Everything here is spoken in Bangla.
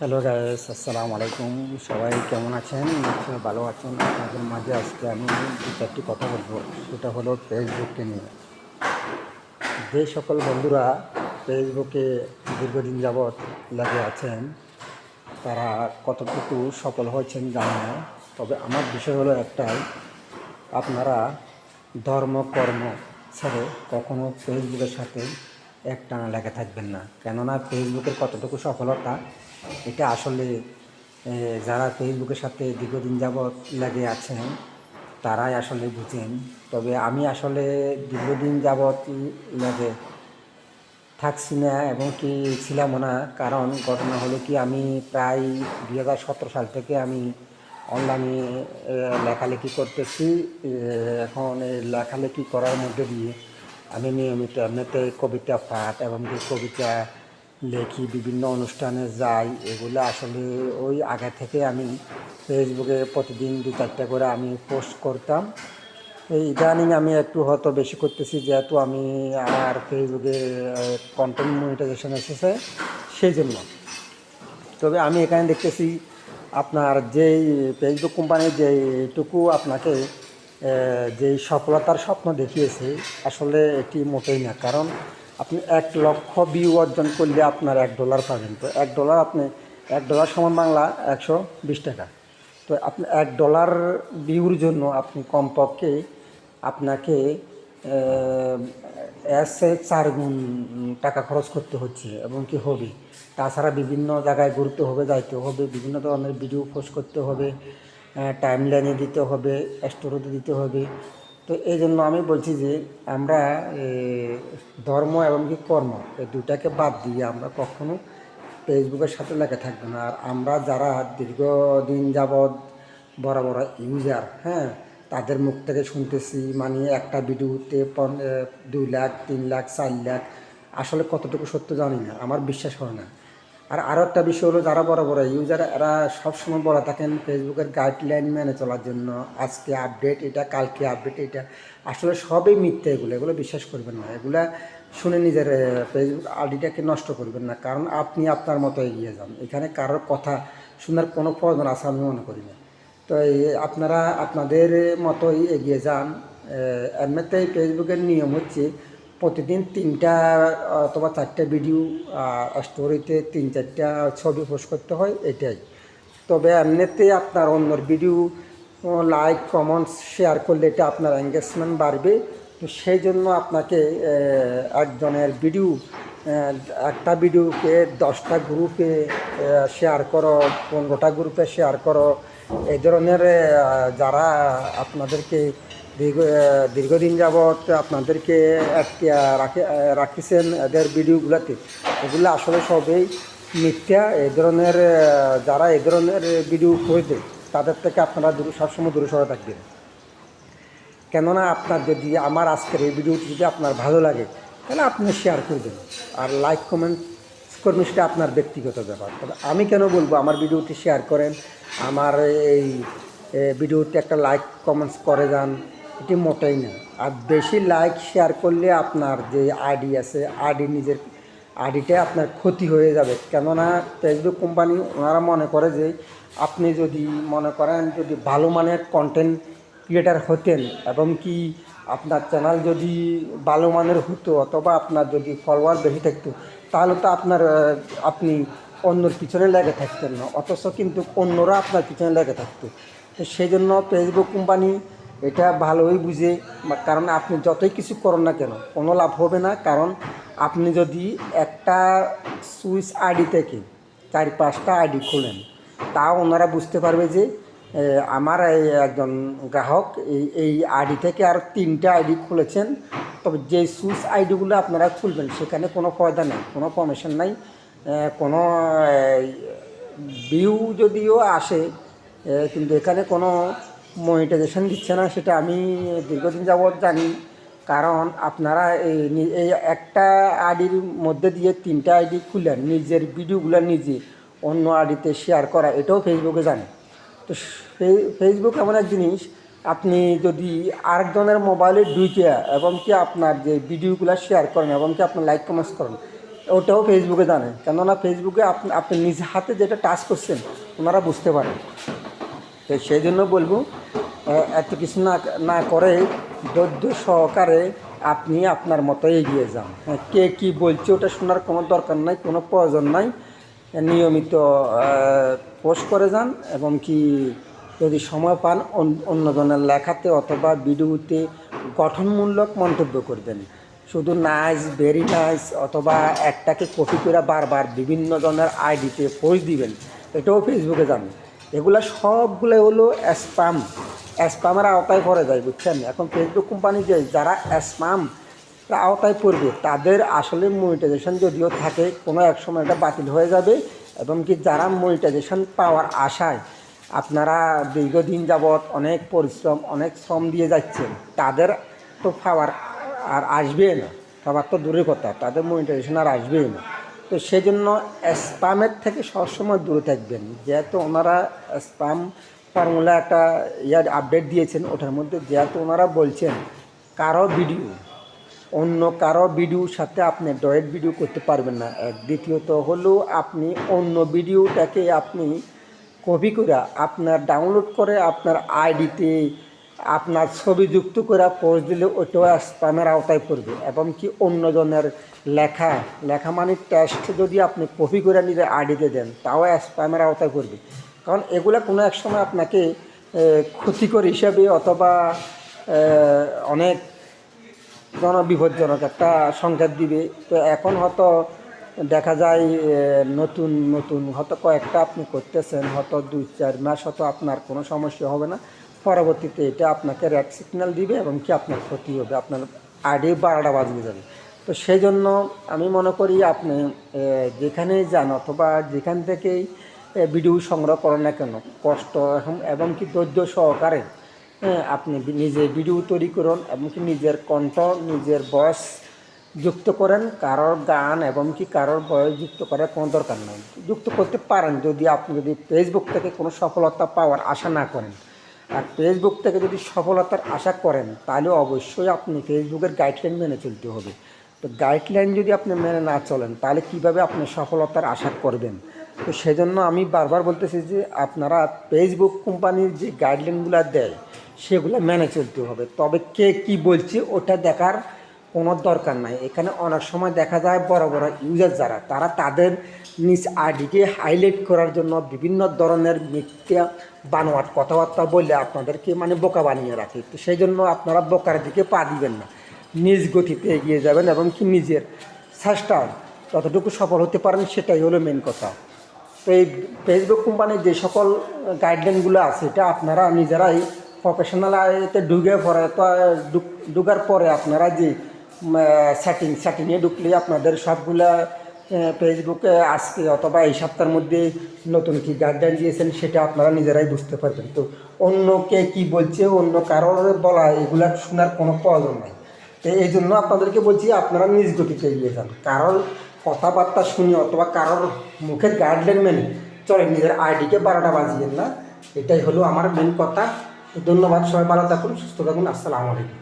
হ্যালো গাইস, আসসালামু আলাইকুম। সবাই কেমন আছেন? নিশ্চয়ই ভালো আছেন। আপনাদের মাঝে আজকে আমি দু চারটি কথা বলব। সেটা হলো ফেসবুককে নিয়ে। যে সকল বন্ধুরা ফেসবুকে দীর্ঘদিন যাবৎ লাগে আছেন, তারা কতটুকু সফল হয়েছেন জানি না। তবে আমার বিষয় হলো একটাই, আপনারা ধর্ম, কর্ম ছেড়ে কখনো ফেসবুকের সাথে একটানা লেগে থাকবেন না। কেননা ফেসবুকের কতটুকু সফলতা এটা আসলে যারা ফেসবুকের সাথে দীর্ঘদিন যাবৎ লেগে আছেন, তারাই আসলে বুঝেন। তবে আমি আসলে দীর্ঘদিন যাবৎ লেগে থাকছি না এবং কি ছিলামও না। কারণ ঘটনা হলো কি, আমি প্রায় দুই হাজার সতেরো সাল থেকে আমি অনলাইনে লেখালেখি করতেছি। এখন লেখালেখি করার মধ্যে দিয়ে আমি নিয়মিত এমনিতে কবিতা পাঠ এবং কবিতা লেখি, বিভিন্ন অনুষ্ঠানে যাই, এগুলো আসলে ওই আগে থেকে আমি ফেসবুকে প্রতিদিন দু চারটা করে আমি পোস্ট করতাম। এই ইদানিং আমি একটু হয়তো বেশি করতেছি, যেহেতু আমি আমার ফেসবুকে কন্টেন্ট মনিটাইজেশন এসেছে, সেই জন্য। তবে আমি এখানে দেখতেছি আপনার যেই ফেসবুক কোম্পানির যেইটুকু আপনাকে যেই সফলতার স্বপ্ন দেখিয়েছে, আসলে এটি মোটেই না। কারণ আপনি এক লক্ষ ভিউ অর্জন করলে আপনার এক ডলার পাবেন। তো এক ডলার আপনি, এক ডলার সমান বাংলা একশো বিশ টাকা। তো আপনি এক ডলার ভিউর জন্য আপনি কমপক্ষে আপনাকে এসে চার গুণ টাকা খরচ করতে হচ্ছে এবং কি হবে? তাছাড়া বিভিন্ন জায়গায় ঘুরতে হবে, যাইতে হবে, বিভিন্ন ধরনের ভিডিও পোস্ট করতে হবে টাইম লাইনে দিতে হবে স্টোরিতে দিতে হবে। তো এই জন্য আমি বলছি যে আমরা ধর্ম এবং কি কর্ম, এই দুটাকে বাদ দিয়ে আমরা কখনো ফেসবুকের সাথে লেগে থাকবে না। আর আমরা যারা দীর্ঘদিন যাবৎ বড় বড় ইউজার হ্যাঁ তাদের মুখ থেকে শুনতেছি মানে একটা ভিডিওতে দুই লাখ, তিন লাখ, চার লাখ, আসলে কতটুকু সত্য জানি না, আমার বিশ্বাস হয় না। আর আরও একটা বিষয় হলো যারা বড় বড় ইউজার এরা সবসময় বলা থাকেন ফেসবুকের গাইডলাইন মেনে চলার জন্য আজকে আপডেট এটা, কালকে আপডেট এটা। আসলে সবই মিথ্যে এগুলো এগুলো বিশ্বাস করবেন না। এগুলা শুনে নিজের ফেসবুক আইডিটাকে নষ্ট করবেন না। কারণ আপনি আপনার মতো এগিয়ে যান। এখানে কারোর কথা শোনার কোনো প্রয়োজন আছে আমি মনে করি না। তো এই আপনারা আপনাদের মতোই এগিয়ে যান। এমনিতেই ফেসবুকের নিয়ম হচ্ছে প্রতিদিন তিনটা অথবা চারটা ভিডিও স্টোরিতে তিন, চারটা ছবি পোস্ট করতে হয়, এটাই। তবে এমনিতে আপনার অন্যর ভিডিও লাইক কমেন্টস শেয়ার করলে এটা আপনার এঙ্গেজমেন্ট বাড়বে। তো সেই জন্য আপনাকে একজনের ভিডিও একটা ভিডিওকে দশটা গ্রুপে শেয়ার করো, পনেরোটা গ্রুপে শেয়ার করো। এই ধরনের যারা আপনাদেরকে দীর্ঘ দীর্ঘদিন যাবৎ আপনাদেরকে রাখে রাখিছেন এদের ভিডিওগুলোতে। এগুলো আসলে সবই মিথ্যা এই ধরনের যারা এই ধরনের ভিডিও করে দেয় তাদের থেকে আপনারা দূর, সবসময় দূরে সরে থাকবেন। কেননা আপনার যদি আমার আজকের এই ভিডিওটি যদি আপনার ভালো লাগে, তাহলে আপনি শেয়ার করবেন আর লাইক কমেন্ট করবেন সেটা আপনার ব্যক্তিগত ব্যাপার। তবে আমি কেন বলব, আমার ভিডিওটি শেয়ার করেন, আমার এই ভিডিওটি একটা লাইক কমেন্টস করে যান। এটি মোটেই না। আর বেশি লাইক শেয়ার করলে আপনার যে আইডি আছে আইডি নিজের আইডিটা আপনার ক্ষতি হয়ে যাবে। কেননা ফেসবুক কোম্পানি ওনারা মনে করে যে আপনি যদি মনে করেন যদি ভালো মানের কন্টেন্ট ক্রিয়েটার হতেন এবং কি আপনার চ্যানেল যদি ভালো মানের হতো অথবা আপনার যদি ফলোয়ার বেশি থাকতো, তাহলে তো আপনার আপনি অন্যর পিছনে লেগে থাকতেন না। অথচ কিন্তু অন্যরা আপনার পিছনে লেগে থাকতো। তো সেই জন্য ফেসবুক কোম্পানি এটা ভালোই বুঝে কারণ আপনি যতই কিছু করেন না কেন, কোনো লাভ হবে না। কারণ আপনি যদি একটা সুইচ আইডি থেকে চার পাঁচটা আইডি খোলেন তাও ওনারা বুঝতে পারবে যে আমার এই একজন গ্রাহক এই এই আইডি থেকে আর তিনটা আইডি খুলেছেন। তবে যে সুইচ আইডিগুলো আপনারা খুলবেন, সেখানে কোনো ফয়দা নেই, কোনো কমিশন নাই। কোনো ভিউ যদিও আসে কিন্তু এখানে কোনো মনিটাইজেশন দিচ্ছে না, সেটা আমি দীর্ঘদিন যাবৎ জানি। কারণ আপনারা এই একটা আইডির মধ্যে দিয়ে তিনটা আইডি খুলেন নিজের ভিডিওগুলো নিজে অন্য আইডিতে শেয়ার করা, এটাও ফেসবুকে জানে। তো ফেসবুক এমন এক জিনিস, আপনি যদি আরেকজনের মোবাইলে ঢুকে এবং কি আপনার যে ভিডিওগুলো শেয়ার করেন এবং কি আপনার লাইক কমেন্টস করেন, ওটাও ফেসবুকে জানে কেননা ফেসবুকে আপনি আপনি নিজ হাতে যেটা টাচ করছেন, ওনারা বুঝতে পারেন। তো সেই জন্য বলব এত কিছু না না করে ধৈর্য সহকারে আপনি আপনার মতো এগিয়ে যান। কে কি বলছে ওটা শোনার কোনো দরকার নাই, কোনো প্রয়োজন নাই। নিয়মিত পোস্ট করে যান এবং কি যদি সময় পান, অন- অন্যজনের লেখাতে অথবা ভিডিওতে গঠনমূলক মন্তব্য করবেন। শুধু নাইস, ভেরি নাইস অথবা একটাকে কপি করে বারবার বিভিন্ন জনের আইডিতে পোস্ট দিবেন। এটাও ফেসবুকে যান এগুলা সবগুলো হলো স্প্যাম স্প্যামের আওতায় পড়ে যায়, বুঝছেন? এখন ফেসবুক কোম্পানি যে যারা স্প্যাম আওতায় পড়বে, তাদের আসলে মনিটাইজেশন যদিও থাকে, কোনো এক সময় এটা বাতিল হয়ে যাবে, এবং কি যারা মনিটাইজেশন পাওয়ার আশায় আপনারা দীর্ঘদিন যাবৎ অনেক পরিশ্রম, অনেক শ্রম দিয়ে যাচ্ছেন, তাদের তো পাওয়ার আর আসবে না। পাওয়ার তো দূরের কথা, তাদের মনিটাইজেশন আর আসবেই না। তো সেই জন্য স্প্যামের থেকে সবসময় দূরে থাকবেন। যেহেতু ওনারা স্প্যাম ফর্মুলা একটা ইয়ার আপডেট দিয়েছেন, ওটার মধ্যে যেহেতু ওনারা বলছেন কারও ভিডিও অন্য কারও ভিডিওর সাথে আপনি ডয়েট ভিডিও করতে পারবেন না। এক, দ্বিতীয়ত হলো আপনি অন্য ভিডিওটাকে আপনি কপি করে আপনার ডাউনলোড করে আপনার আইডিতে আপনার ছবি যুক্ত করে পোস্ট দিলে ওটাও স্প্যামের আওতায় পড়বে। এবং কি অন্যজনের লেখা লেখা মানে টেস্ট যদি আপনি কপি করে নিজের আইডিতে দেন, তাও স্প্যামের আওতায় পড়বে। কারণ এগুলো কোনো এক সময় আপনাকে ক্ষতিকর হিসাবে অথবা অনেক জন বিপজ্জনক একটা সংকেত দিবে। তো এখন হয়তো দেখা যায় নতুন নতুন হয়তো কয়েকটা আপনি করতেছেন, হয়তো দুই, চার মাস হয়তো আপনার কোনো সমস্যা হবে না। পরবর্তীতে এটা আপনাকে রেড সিগন্যাল দিবে এবং কি আপনার ক্ষতি হবে আপনার আইডি বারোটা বাজিয়ে যাবে। তো সেই জন্য আমি মনে করি আপনি এ, যেখানেই যান অথবা যেখান থেকেই ভিডিও সংগ্রহ করেন না কেন কষ্ট এবং- কি ধৈর্য সহকারে আপনি নিজে ভিডিও তৈরি করুন এবং কি নিজের কণ্ঠ নিজের বয়স যুক্ত করেন কারোর গান এবং কি কারোর বয়স যুক্ত করার কোনো দরকার নেই। যুক্ত করতে পারেন যদি আপনি যদি ফেসবুক থেকে কোনো সফলতা পাওয়ার আশা না করেন। আর ফেসবুক থেকে যদি সফলতার আশা করেন, তাহলে অবশ্যই আপনি ফেসবুকের গাইডলাইন মেনে চলতে হবে। তো গাইডলাইন যদি আপনি মেনে না চলেন, তাহলে কীভাবে আপনি সফলতার আশা করবেন? তো সেজন্য আমি বারবার বলতেছি যে, আপনারা ফেসবুক কোম্পানির যে গাইডলাইনগুলো দেয়, সেগুলো মেনে চলতে হবে। তবে কে কি বলছে, ওটা দেখার কোনো দরকার নাই। এখানে অনেক সময় দেখা যায় বড় বড় ইউজার যারা, তারা তাদের নিজ আইডিকে হাইলাইট করার জন্য বিভিন্ন ধরনের মিথ্যা বানোয়াট কথাবার্তা বললে আপনাদেরকে মানে বোকা বানিয়ে রাখে। তো সেই জন্য আপনারা বোকার দিকে পা দিবেন না। নিজ গতিতে এগিয়ে যাবেন এবং কি নিজের চেষ্টা যতটুকু সফল হতে পারেন সেটাই হলো মেন কথা। তো এই ফেসবুক কোম্পানির যে সকল গাইডলাইনগুলো আছে, এটা আপনারা নিজেরাই প্রফেশনাল এতে ঢুকে পরে তো ঢুক- ঢুকার পরে আপনারা যে সেটিং সেটিংয়ে ঢুকলে আপনাদের সবগুলা ফেসবুকে আজকে অথবা এই সপ্তাহের মধ্যে নতুন কি গাইডলাইন দিয়েছেন সেটা আপনারা নিজেরাই বুঝতে পারবেন। তো অন্য কে কী বলছে, অন্য কারোর বলা, এগুলা শোনার কোনো প্রয়োজন নাই। তো এই জন্য আপনাদেরকে বলছি, আপনারা নিজ গতিতে এগিয়ে যান। কারোর কথাবার্তা শুনে অথবা কারোর মুখের গাইডলাইন মেনে চলে নিজের আইডিকে বারোটা বাজিয়েন না। এটাই হলো আমার মেন কথা। ধন্যবাদ, সবাই ভালো থাকুন, সুস্থ থাকুন, আসসালামু আলাইকুম।